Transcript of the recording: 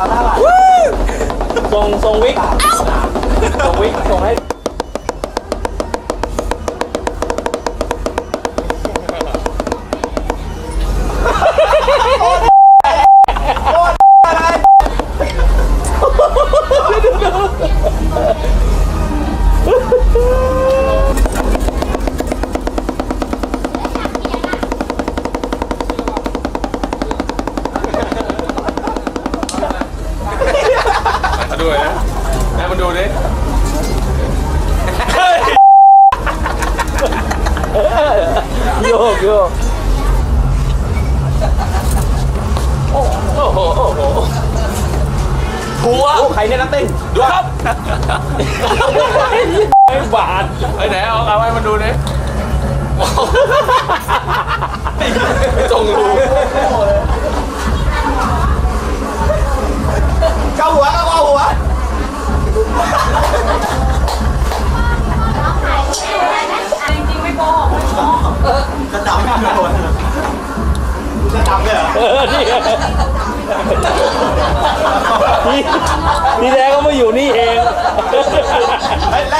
าวหน้าหลังส่งส่งวิกส่งวิกส่งให้ ด้วยนะแล้วมาดูดิโยกโยกโอ้โหโอ้โหหัวใครเนี่ยนักเต้นดูครับไอ้บาดไอ้ไหนเอาเอาให้มันดูดิ จะดำเลยเหรอเออนี่นี่นี่แท้ก็มาอยู่นี่เองเฮ้ยแล้ว